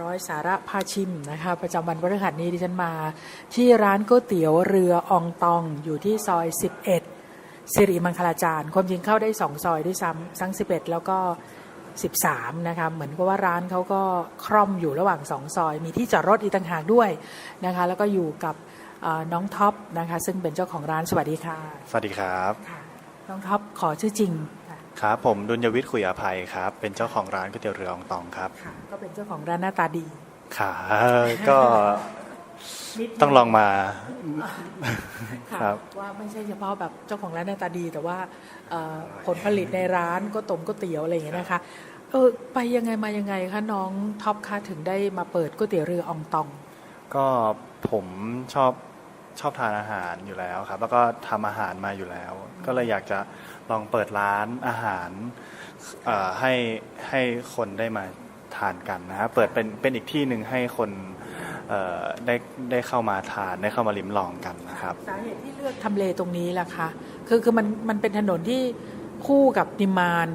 ร้อยสาระพาชิมนะคะประจำวันพฤหัสนี้ดิฉันมา ที่ร้านก๋วยเตี๋ยวเรืออองตองอยู่ที่ซอย 11สิริมังคลาจารย์ความจริงเข้าได้2ซอยด้วยซ้ำทั้ง 11 แล้วก็ 13นะคะเหมือนกับว่าร้านเขาก็คร่อมอยู่ระหว่าง2ซอย มีที่จอดรถอีกต่างหากด้วยนะคะแล้วก็อยู่กับเอ่อน้องท็อปนะคะซึ่งเป็นเจ้าของร้านสวัสดีค่ะ สวัสดีครับค่ะน้องท็อปขอชื่อจริง ค่ะครับผมดุลยวิทย์ขุยอภัยครับ เป็นเจ้าของร้านก๋วยเตี๋ยวเรืออองตองครับค่ะก็เป็นเจ้าของร้านหน้าตาดีขาก็นิดนึต้องลองมา ค่ะครับ ว่าไม่ใช่เฉพาะแบบเจ้าของร้านหน้าตาดี แต่ว่าเอ่อผลผลิตในร้านก็ตมก๋วยเตี๋ยวอะไรอย่างเงี้ยนะคะเออไปยังไงมายังไงคะน้องท็อปคะถึงได้มาเปิดก๋วยเตี๋ยวเรืออองตอง ก็ผมชอบ ชอบทานอาหารอยู่แล้วครับ แล้วก็ทำอาหารมาอยู่แล้ว ก็เลยอยากจะลองเปิดร้านอาหารเอ่อให้ให้คนได้มาทานกันนะครับเปิดเป็นเป็นอีกที่หนึ่งให้คนเอ่อได้ได้เข้ามาทานได้เข้ามาลิ้มลองกันนะครับ สาเหตุที่เลือกทำเลตรงนี้ล่ะคะคือคือมันมันเป็นถนนที่คู่กับดิมาน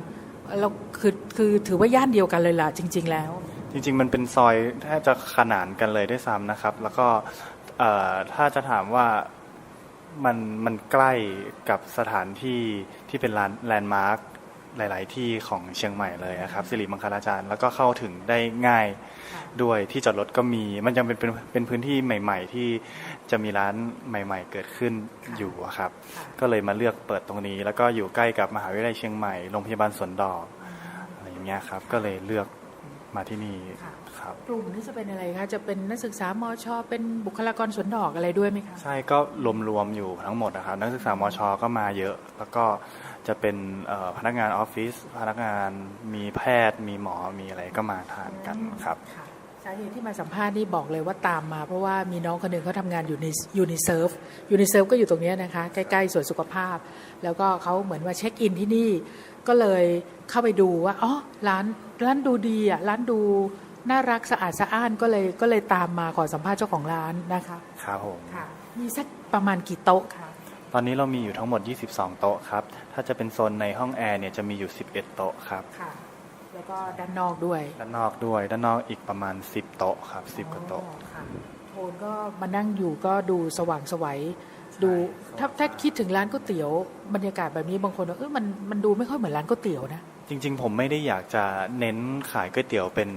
แล้วคือคือถือว่าย่านเดียวกันเลยล่ะจริง ๆ แล้ว จริงๆ มันเป็นซอยแทบจะขนานกันเลยด้วยซ้ำนะครับ แล้วก็ เอ่อถ้าจะถามว่ามันมันใกล้กับสถานที่ที่เป็นลานแลนด์มาร์คหลาย ๆ ที่ของเชียงใหม่เลยนะครับสิริมังคลาจารย์แล้วก็เข้าถึงได้ง่ายค่ะด้วยที่จอดรถก็มี มันยังเป็นเป็นเป็นพื้นที่ใหม่ ๆ ที่จะมีร้านใหม่ ๆ เกิดขึ้นอยู่อะครับค่ะก็เลยมาเลือกเปิดตรงนี้ แล้วก็อยู่ใกล้กับมหาวิทยาลัยเชียงใหม่โรงพยาบาลสวนดอกอะไรอย่างเงี้ยครับ ก็เลยเลือก มาที่นี่ค่ะครับกลุ่มนี้จะเป็นอะไรคะจะเป็นนักศึกษามอชอเป็นบุคลากรสวนดอกอะไรด้วยไหมคะใช่ก็รวมๆอยู่ทั้งหมดนะครับนักศึกษามชก็มาเยอะ แล้วก็จะเป็นเอ่อพนักงานออฟฟิศพนักงานมีแพทย์ มีหมอมีอะไรก็มาทานกันครับค่ะสาเหตุที่มาสัมภาษณ์นี่บอกเลยว่าตามมา เพราะว่ามีน้องคนหนึ่งเขาทำงานอยู่ในยูนิเซิร์ฟยูนิเซิร์ฟก็อยู่ตรงเนี้ยนะคะ ใกล้ๆสวนสุขภาพ แล้วก็เขาเหมือนว่าเช็คอินที่นี่ ก็เลยเข้าไปดูว่าอ๋อร้านร้านดูดีอะร้านดูน่ารักสะอาดสะอ้านก็เลยก็เลยตามมาขอสัมภาษณ์เจ้าของร้านนะคะครับผมค่ะมีสักประมาณกี่โต๊ะคะตอนนี้เรามีอยู่ทั้งหมด 22 โต๊ะครับ ถ้าจะเป็นโซนในห้องแอร์เนี่ยจะมีอยู่ 11 โต๊ะครับค่ะ แล้วก็ด้านนอกด้วย ด้านนอกด้วย ด้านนอกอีกประมาณ 10 โต๊ะครับ10กว่าโต๊ะอ๋อค่ะโทนก็มานั่งอยู่ก็ดูสว่างไสวัยดูถ้าถ้าคิดถึงร้านก๋วยเตี๋ยวบรรยากาศแบบนี้บางคนว่าเออมันมันดูไม่ค่อยเหมือนร้านก๋วยเตี๋ยวนะ จริงๆ ผมไม่ได้อยากจะเน้นขายก๋วยเตี๋ยวเป็น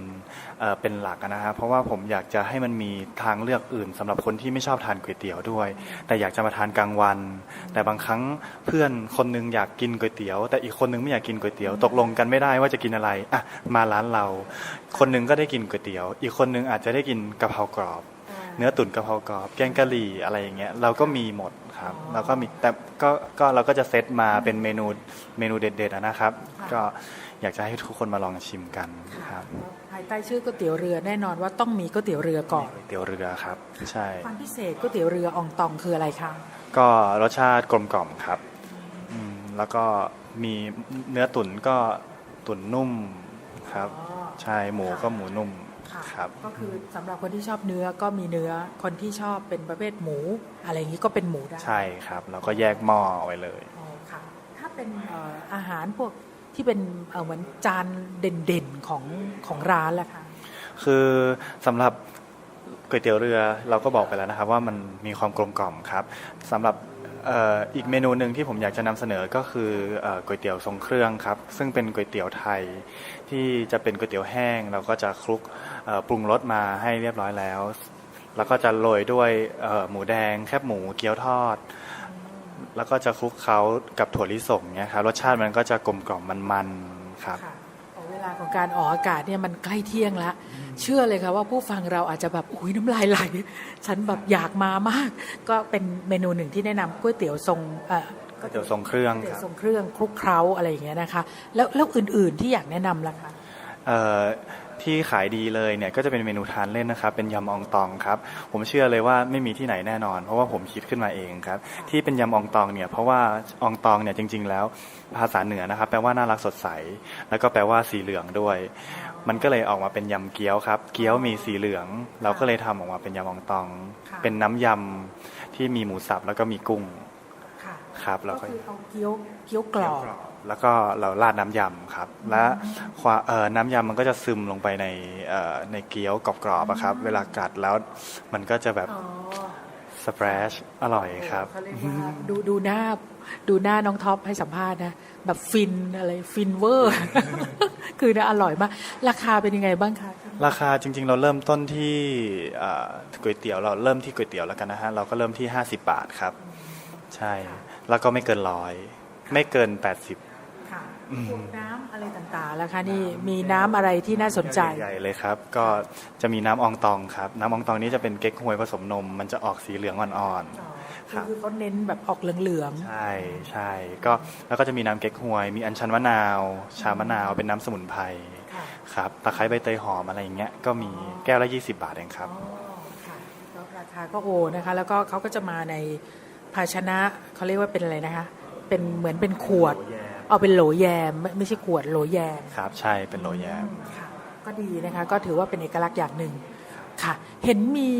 เเป็นหลักนะครับเพราะว่าผมอยากจะให้มันมีทางเลือกอื่นสำหรับคนที่ไม่ชอบทานก๋วยเตี๋ยวด้วย แต่อยากจะมาทานกลางวัน แต่บางครั้งเพื่อนคนนึงอยากกินก๋วยเตี๋ยว แต่อีกคนนึงไม่อยากกินก๋วยเตี๋ยวตกลงกันไม่ได้ว่าจะกินอะไรอะมาร้านเรา คนนึงก็ได้กินก๋วยเตี๋ยว อีกคนนึงอาจจะได้กินกะเพรากรอบ เนื้อตุ๋นกะเพรากรอบ แกงกะหรี่อะไรอย่างเงี้ยเราก็มีหมดครับอ๋อเราก็มีแต่ก็ก็เราก็จะเซตมาเป็นเมนูเมนูเด็ดๆอะนะครับค่ะก็อยากจะให้ทุกคนมาลองชิมกันครับภายใต้ชื่อก๋วยเตี๋ยวเรือแน่นอนว่าต้องมีก๋วยเตี๋ยวเรือก่อนก๋วยเตี๋ยวเรือครับใช่ความพิเศษก๋วยเตี๋ยวเรืออองตองคืออะไรคะก็รสชาติกลมกล่อมครับอืมแล้วก็มีเนื้อตุ๋นก็ตุ๋นนุ่มครับอ๋อใช่หมูก็หมูนุ่ม ค่ะครับ ก็คือสำหรับคนที่ชอบเนื้อก็มีเนื้อคนที่ชอบเป็นประเภทหมู อะไรอย่างนี้ก็เป็นหมูได้ใช่ครับแล้วก็แยกหม้อเอาไว้เลยอ๋อค่ะถ้าเป็นเอ่ออาหารพวกที่เป็นเอ่อเหมือนจานเด่นๆของของร้านแหละค่ะคือสำหรับก๋วยเตี๋ยวเรือเราก็บอกไปแล้วนะครับว่ามันมีความกลมกล่อมครับสำหรับเอีกเมนูหนึ่งที่ผมอยากจะนำเสนอก็คืออก๋วยเตี๋ยวทรงเครื่องครับ ซึ่งเป็นก๋วยเตี๋ยวไทยที่จะเป็นก๋วยเตี๋ยวแห้ง เราก็จะคลุกปรุงรสมาให้เรียบร้อยแล้ว แล้วก็จะโรยด้วยหมูแดง แคบหมูเกี๊ยวทอด แล้วก็จะคลุกเคล้ากับถั่วลิสงเนี่ยครับรสชาติมันก็จะกลมกล่อมมันๆครับเวลาของการออกอากาศเนี่ยมันใกล้เที่ยงแล้ว เชื่อเลยค่ะว่าผู้ฟังเราอาจจะแบบอุ้ยน้ำลายไหลฉันแบบอยากมามาก ก็เป็นเมนูหนึ่งที่แนะนำก๋วยเตี๋ยวทรงเอ่อก๋วยเตี๋ยวทรงเครื่องก๋วยเตี๋คยวรับทรงเครื่องคลุกเคล้าอะไรอย่างเงี้ยนะคะ แล้วแล้วอื่นๆที่อยากแนะนำล่ะคะเอ่อ ที่ขายดีเลยเนี่ยก็จะเป็นเมนูทานเล่นนะครับ เป็นยำอองตองครับ ผมเชื่อเลยว่าไม่มีที่ไหนแน่นอน เพราะว่าผมคิดขึ้นมาเองครับ ที่เป็นยำอองตองเนี่ยเพราะว่าอองตองเนี่ยจริง ๆ แล้วภาษาเหนือนะครับ แปลว่าน่ารักสดใส แล้วก็แปลว่าสีเหลืองด้วย มันก็เลยออกมาเป็นยำเกี๊ยวครับ เกี๊ยวมีสีเหลือง เราก็เลยทำออกมาเป็นยำอองตองค่ะเป็นน้ำยำที่มีหมูสับแล้วก็มีกุ้งค่ะครับก็แล้วก็คือเอาเกี๊ยวเกี๊ยวกรอบ แล้วก็เราราดน้ำยำครับ และความเอ่อน้ำยำมันก็จะซึมลงไปในเอ่อในเกี๊ยวกรอบๆอะครับ เวลากัดแล้วมันก็จะแบบอ๋อสเปรชอร่อยครับเขาเรียกว่าดูดูหน้าดูหน้าน้องท็อปให้สัมภาษณ์นะ แบบฟินอะไรฟินเวอร์ คือนะอร่อยมาก ราคาเป็นยังไงบ้างคะ ราคาจริง ๆ เราเริ่มต้นที่เอ่อก๋วยเตี๋ยวเราเริ่มที่ก๋วยเตี๋ยวแล้วกันนะฮะ เราก็เริ่มที่ 50 บาทครับ ใช่ แล้วก็ไม่เกินร้อย ไม่เกิน 80ค่ะอืม พวกน้ำอะไรต่างๆแล้วคะนี่มีน้ำอะไรที่น่าสนใจ ใหญ่ๆเลยครับ ก็จะมีน้ำอองตองครับ น้ำอองตองนี้จะเป็นเก๊กฮวยผสมนม มันจะออกสีเหลืองอ่อนครับคือเขาเน้นแบบออกเหลืองๆ ใช่ใช่ก็แล้วก็จะมีน้ำเก๊กฮวย มีอัญชันมะนาว ชามะนาว เป็นน้ำสมุนไพรๆค่ะครับตะไคร้ใบเตยหอมอะไรอย่างเงี้ยก็มีแก้วละ 20 บาทเองครับอ๋อค่ะก็ราคาก็โอนะคะ แล้วก็เขาก็จะมาในภาชนะเขาเรียกว่าเป็นอะไรนะคะ เป็นเหมือนเป็นขวด เอาเป็นโหลแยมไม่ไม่ใช่ขวดโหลแยมครับใช่เป็นโรยแยม ค่ะก็ดีนะคะ ก็ถือว่าเป็นเอกลักษณ์อย่างหนึ่งค่ะ เห็นมี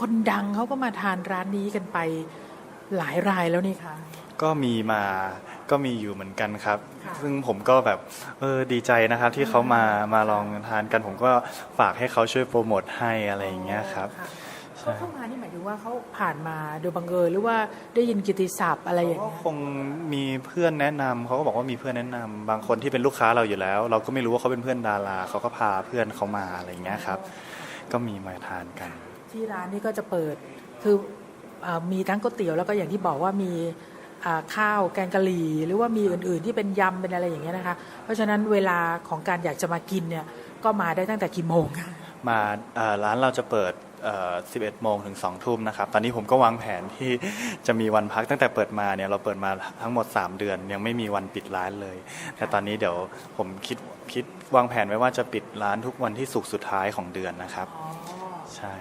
คนดังเขาก็มาทานร้านนี้กันไปหลายรายแล้วนี่ค่ะ ก็มีมาก็มีอยู่เหมือนกันครับ ค่ะซึ่งผมก็แบบเออดีใจนะครับที่เขามามาลองทานกันผมก็ฝากให้เขาช่วยโปรโมทให้อะไรอย่างเงี้ยครับค่ะใช่เขาเข้ามานี่หมายถึง ว่าเขาผ่านมาโดยบังเอิญหรือว่าได้ยินกิตติศัพท์อะไรอย่างก็เงี้ยคงมีเพื่อนแนะนำเขาก็บอกว่ามีเพื่อนแนะนำบางคนที่เป็นลูกค้าเราอยู่แล้ว เราก็ไม่รู้ว่าเขาเป็นเพื่อนดาราเขาก็พาเพื่อนเขามาอะไรอย่างเงี้ยครับ ก็มีมาทานกัน ที่ร้านนี่ก็จะเปิดคืออามีทั้งก๋วยเตี๋ยวแล้วก็อย่างที่บอกว่ามีอ่าข้าวแกงกะหรี่หรือว่ามีอื่นๆที่เป็นยำเป็นอะไรอย่างเงี้ยนะคะ เพราะฉะนั้นเวลาของการอยากจะมากินเนี่ยก็มาได้ตั้งแต่กี่โมงคะ มาเอ่อร้านเราจะเปิดเอ่อ 11 โมงถึง 2 ทุ่มนะครับ ตอนนี้ผมก็วางแผนที่จะมีวันพักตั้งแต่เปิดมาเนี่ยเราเปิดมาทั้งหมด 3 เดือน ยังไม่มีวันปิดร้านเลย แต่ตอนนี้เดี๋ยวผมคิดคิดวางแผนไว้ว่าจะปิดร้านทุกวันที่สุกร์สุดท้ายของเดือนนะครับอ๋อใช่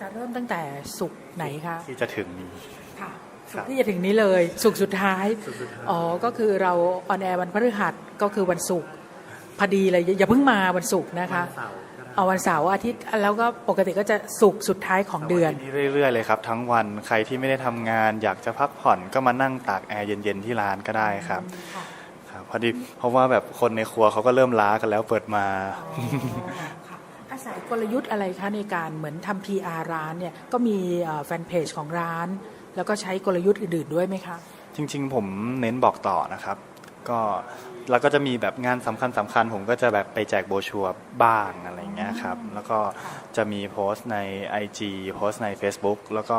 จะเริ่มตั้งแต่สุกร์ไหนคะที่จะถึงนี้ค่ะคสุรักบร์ที่จะถึงนี้เลย สุกร์สุดท้าย อ๋อ ก็คือเราออนแอร์วันพฤหัสก็คือวันศุกร์พอดีเลยอย่าอย่าเพิ่งมาวันศุกร์นะคะ เอาวันเสาร์อาทิตย์แล้วก็ปกติก็จะศุกร์สุดท้ายของเดือน ที่เรื่อยๆเลยครับ ทั้งวันใครที่ไม่ได้ทำงาน อยากจะพักผ่อนก็มานั่งตากแอร์เย็นๆที่ร้านก็ได้ครับค่ะครับพอดีเพราะว่าแบบคนในครัวเขาก็เริ่มล้ากันแล้วเปิดมาอ๋อค่ะอาศัยกลยุทธ์อะไรคะในการเหมือนทำ PR ร้านเนี่ยก็มีเอ่อแฟนเพจของร้าน แล้วก็ใช้กลยุทธ์อื่นๆด้วยไหมคะ จริงๆ ผมเน้นบอกต่อนะครับ ก็ แล้วก็จะมีแบบงานสำคัญสำคัญผมก็จะแบบไปแจกโบชัวร์บ้างอะไรเงี้ยครับ แล้วก็จะมีโพสต์ใน IG โพสต์ใน Facebook แล้วก็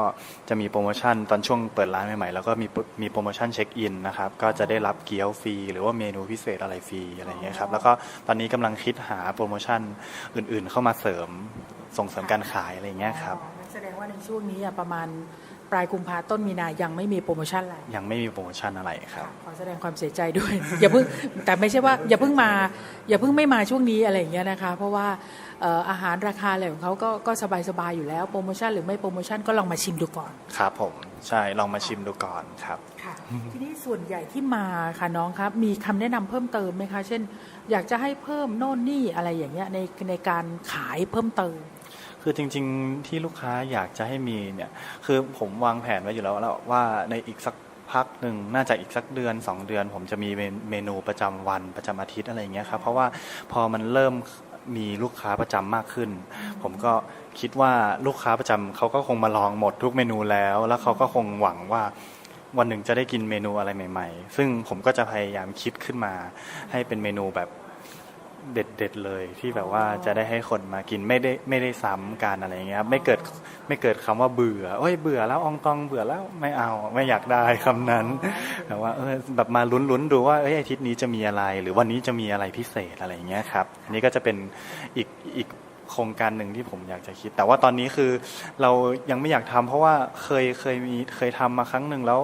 จะมีโปรโมชั่นตอนช่วงเปิดร้านใหม่ๆ แล้วก็มีมีโปรโมชั่นเช็คอินนะครับ ก็จะได้รับเกี๊ยวฟรี หรือว่าเมนูพิเศษอะไรฟรีอะไรเงี้ยครับ แล้วก็ตอนนี้กำลังคิดหาโปรโมชั่นอื่นๆ เข้ามาเสริมส่งเสริมการขายอะไรเงี้ยครับ แสดงว่าในช่วงนี้อะประมาณ ปลายกุมภาต้นมีนายังไม่มีโปรโมชั่นอะไรยังไม่มีโปรโมชั่นอะไรครับ ขอแสดงความเสียใจด้วย อย่าเพิ่งแต่ไม่ใช่ว่าอย่าเพิ่งมาอย่าเพิ่งไม่มาช่วงนี้อะไรอย่างเงี้ยนะคะ เพราะว่าเอ่ออาหารราคาอะไรของเขาก็ก็สบายๆอยู่แล้วโปรโมชั่นหรือไม่โปรโมชั่นก็ลองมาชิมดูก่อนครับผมใช่ลองมาชิมดูก่อนครับค่ะทีนี้ส่วนใหญ่ที่มาค่ะน้องครับ มีคำแนะนำเพิ่มเติมไหมคะ เช่น อยากจะให้เพิ่มโน่นนี่อะไรอย่างเงี้ยในในการขายเพิ่มเติม คือจริง ๆ ที่ลูกค้าอยากจะให้มีเนี่ยคือผมวางแผนไว้อยู่แล้วแล้วว่าในอีกสักพักหนึ่งน่าจะอีกสักเดือน 2 เดือน ผมจะมีเมเมนูประจำวันประจำอาทิตย์อะไรอย่างเงี้ยครับเพราะว่าพอมันเริ่มมีลูกค้าประจำมากขึ้น ผมก็คิดว่าลูกค้าประจำเขาก็คงมาลองหมดทุกเมนูแล้ว แล้วเขาก็คงหวังว่าวันหนึ่งจะได้กินเมนูอะไรใหม่ ๆ ซึ่งผมก็จะพยายามคิดขึ้นมาให้เป็นเมนูแบบ เด็ดๆเลย ที่แบบว่าจะได้ให้คนมากินไม่ได้ไม่ได้ซ้ำกันอะไรอย่างเงี้ยครับไม่เกิดไม่เกิดคำว่าเบื่อโอ้ยเบื่อแล้วอองตองเบื่อแล้วไม่เอาไม่อยากได้คำนั้นแต่ว่าเออแบบมาลุ้นๆดูว่าเอ้ยอาทิตย์นี้จะมีอะไร หรือวันนี้จะมีอะไรพิเศษอะไรอย่างเงี้ยครับอันนี้ก็จะเป็นอีกอีกโครงการหนึ่งที่ผมอยากจะคิด แต่ว่าตอนนี้คือเรายังไม่อยากทำเพราะว่าเคยเคยมีเคยทำมาครั้งหนึ่งแล้ว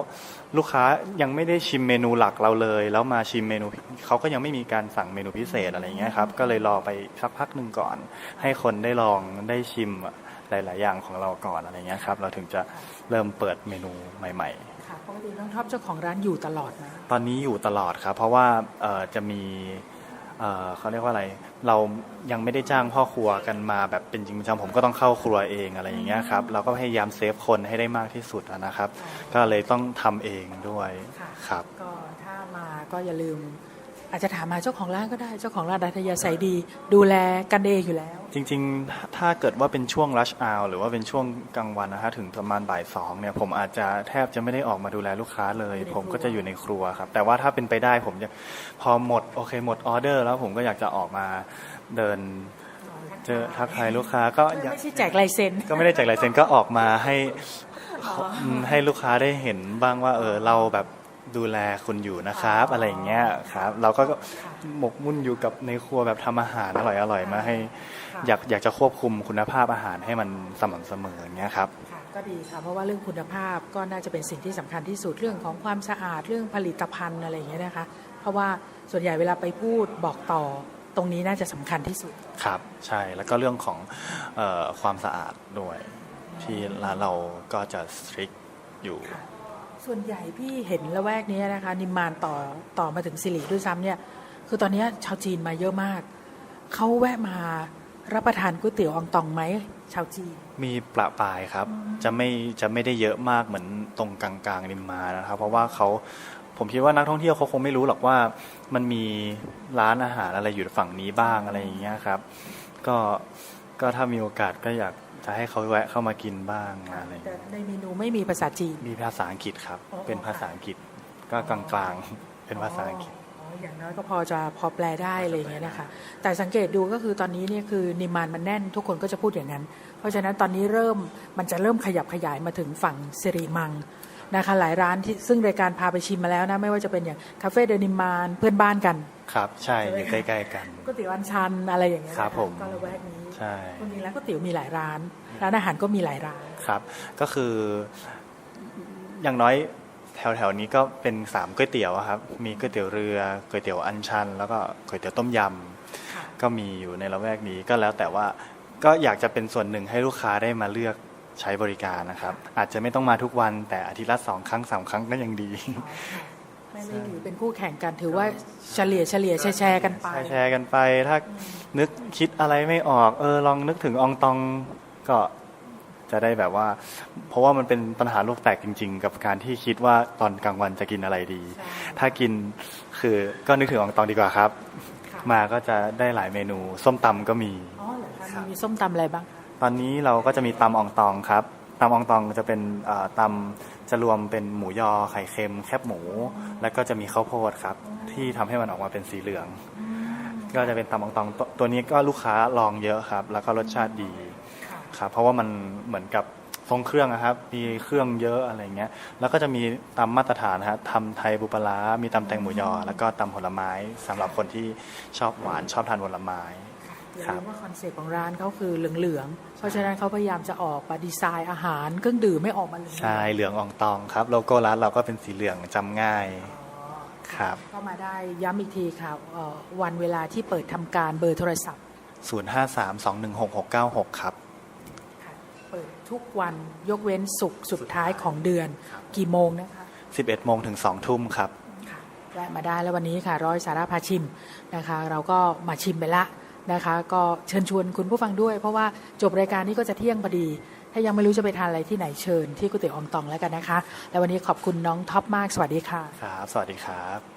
ลูกค้ายังไม่ได้ชิมเมนูหลักเราเลย แล้วมาชิมเมนูเขาก็ยังไม่มีการสั่งเมนูพิเศษอะไรเงี้ยครับก็เลยรอไปสักพักหนึ่งก่อน ให้คนได้ลองได้ชิมหลาย ๆ อย่างของเราก่อนอะไรเงี้ยครับเราถึงจะเริ่มเปิดเมนูใหม่ค่ะปกติน้องท็อปเจ้าของร้านอยู่ตลอดนะๆตอนนี้อยู่ตลอดครับ เพราะว่าเอ่อจะมี เอ่อเขาเรียกว่าอะไร เรายังไม่ได้จ้างพ่อครัวกันมาแบบเป็นจริงจังผมก็ต้องเข้าครัวเองอะไรอย่างเงี้ยครับ เราก็พยายามเซฟคนให้ได้มากที่สุดอะนะครับ ก็เลยต้องทำเองด้วยค่ะครับก็ถ้ามาก็อย่าลืม อาจจะถามมาเจ้าของร้านก็ได้ เจ้าของร้านดัทยาใสยดี ดูแลกันเองอยู่แล้ว จริงๆ ถ้าเกิดว่าเป็นช่วง rush hour หรือว่าเป็นช่วงกลางวันนะฮะถึงประมาณบ่ายสองเนี่ยผมอาจจะแทบจะไม่ได้ออกมาดูแลลูกค้าเลยอยู่ในครัวผมก็จะอยู่ในครัวครับ แต่ว่าถ้าเป็นไปได้ผมจะพอหมดโอเคหมดออเดอร์ แล้วผมก็อยากจะออกมาเดินเจอทักทายลูกค้าก็ไม่อยากไม่ใช่แจกลายเซ็นก็ไม่ได้แจกลายเซ็นก็ออกมาให้อืมให้ลูกค้าได้เห็นบ้างว่าเออเราแบบ ดูแลคุณอยู่นะครับ อะไรอย่างเงี้ยครับ เราก็หมกมุ่นอยู่กับในครัวแบบทำอาหารอร่อยๆมาให้ค่ะอยากอยากจะควบคุมคุณภาพอาหารให้มันสม่ำเสมออย่างเงี้ยครับค่ะก็ดีค่ะเพราะว่าเรื่องคุณภาพก็น่าจะเป็นสิ่งที่สำคัญที่สุดเรื่องของความสะอาดเรื่องผลิตภัณฑ์อะไรอย่างเงี้ยนะคะ เพราะว่าส่วนใหญ่เวลาไปพูดบอกต่อตรงนี้น่าจะสำคัญที่สุดครับ ใช่แล้วก็เรื่องของเออความสะอาดด้วยที่ร้านเราก็จะสตริกอยู่ ส่วนใหญ่พี่เห็นละแวกนี้นะคะ นิมมานต่อต่อมาถึงสิริด้วยซ้ำเนี่ยคือตอนนี้ชาวจีนมาเยอะมาก เขาแวะมารับประทานก๋วยเตี๋ยวอองตองไหมชาวจีน มีประปรายครับ จะไม่จะไม่ได้เยอะมากเหมือนตรงกลางๆริมมานะครับ เพราะว่าเขาผมคิดว่านักท่องเที่ยวเขาคงไม่รู้หรอกว่ามันมีร้านอาหารอะไรอยู่ฝั่งนี้บ้างอะไรอย่างเงี้ยครับ ก็ก็ถ้ามีโอกาสก็อยาก จะให้เขาแวะเข้ามากินบ้างอะไรอย่างแต่เงี้ยในเมนูไม่มีภาษาจีน มีภาษาอังกฤษครับ อ๋อ เป็นภาษาอังกฤษก็กลางๆ เป็นภาษาอังกฤษอ๋ออย่างน้อยก็พอจะพอแปลได้อะไรอย่างเงี้ยนะคะ แต่สังเกตดูก็คือตอนนี้เนี่ยคือนิมานมันแน่นทุกคนก็จะพูดอย่างนั้น เพราะฉะนั้นตอนนี้เริ่มมันจะเริ่มขยับขยายมาถึงฝั่งสิริมังนะคะหลายร้านที่ซึ่งรายการพาไปชิมมาแล้วนะไม่ว่าจะเป็นอย่างคาเฟ่เดนิมานเพื่อนบ้านกัน ครับ ใช่อยู่ใกล้ๆกัน ก๋วยเตี๋ยวอันชันอะไรอย่างเงี้ยครับนะะผม ก็ละแวกนี้ ใช่จริงๆแล้วก๋วยเตี๋ยวมีหลายร้าน ร้านอาหารก็มีหลายร้านครับ ก็คืออย่างน้อยแถวๆนี้ก็เป็นสามก๋วยเตี๋ยวอะครับ มีก๋วยเตี๋ยวเรือก๋วยเตี๋ยวอันชัน แล้วก็ก๋วยเตี๋ยวต้มยค่ะำก็มีอยู่ในละแวกนี้ก็แล้วแต่ว่าก็อยากจะเป็นส่วนหนึ่งให้ลูกค้าได้มาเลือกใช้บริการนะครับ อาจจะไม่ต้องมาทุกวันแต่อาทิตย์ละสองครั้งสามครั้งก็ยังดี ไม่ไม่ถือเป็นคู่แข่งกันถือว่าเฉลี่ยเฉลี่ยแชร์แชร์กันไปแชร์กันไป ถ้านึกคิดอะไรไม่ออก เออลองนึกถึงอองตองก็จะได้แบบว่า เพราะว่ามันเป็นปัญหาโลกแตกจริง ๆ กับการที่คิดว่าตอนกลางวันจะกินอะไรดีใช่ถ้ากินคือก็นึกถึงอองตองดีกว่าครับค่ะมาก็จะได้หลายเมนู ส้มตำก็มีอ๋อเหรอคะมีส้มตำอะไรบ้างคะตอนนี้เราก็จะมีตำอองตองครับตำอองตองจะเป็นเอ่อตำ จะรวมเป็นหมูยอไข่เค็ม แคบหมู แล้วก็จะมีข้าวโพดครับ ที่ทำให้มันออกมาเป็นสีเหลือง ก็จะเป็นตำอองตองตัวตัวนี้ก็ลูกค้าลองเยอะครับ แล้วก็รสชาติดีค่ะครับเพราะว่ามันเหมือนกับทรงเครื่องนะครับ มีเครื่องเยอะอะไรเงี้ย แล้วก็จะมีตำมาตรฐานนะฮะทำไทยบุปลารามีตำแตงหมูยอ แล้วก็ตำผลไม้สำหรับคนที่ชอบหวานชอบทานผลไม้ อย่าครัลืบมว่าคอนเซ็ปต์ของร้านเขาคือเหลืองๆ เพราะฉะนั้นเขาพยายามจะออกมาดีไซน์อาหารเครื่องดื่มไม่ออกมาเหลืองใช่เหลืองอองตองครับโลโก้ร้านเราก็เป็นสีเหลืองจำง่ายครับก็มาได้ย้ำอีกทีค่ะเอ่อวันเวลาที่เปิดทำการเบอร์โทรศัพท์ 0532166696 ครับค่ะเปิดทุกวันยกเว้นศุกร์สุดท้ายของเดือนกี่โมงนะคะ 11 โมงถึง 2 ทุ่มครับค่ะแวะมาได้แล้ววันนี้ค่ะร้อยสาระพาชิมนะคะ เราก็มาชิมไปละ นะคะ ก็เชิญชวนคุณผู้ฟังด้วย เพราะว่าจบรายการนี้ก็จะเที่ยงพอดี ถ้ายังไม่รู้จะไปทานอะไรที่ไหนเชิญที่กุฏิอองตองแล้วกันนะคะ แล้ววันนี้ขอบคุณน้องท็อปมาก สวัสดีค่ะ ครับ สวัสดีครับ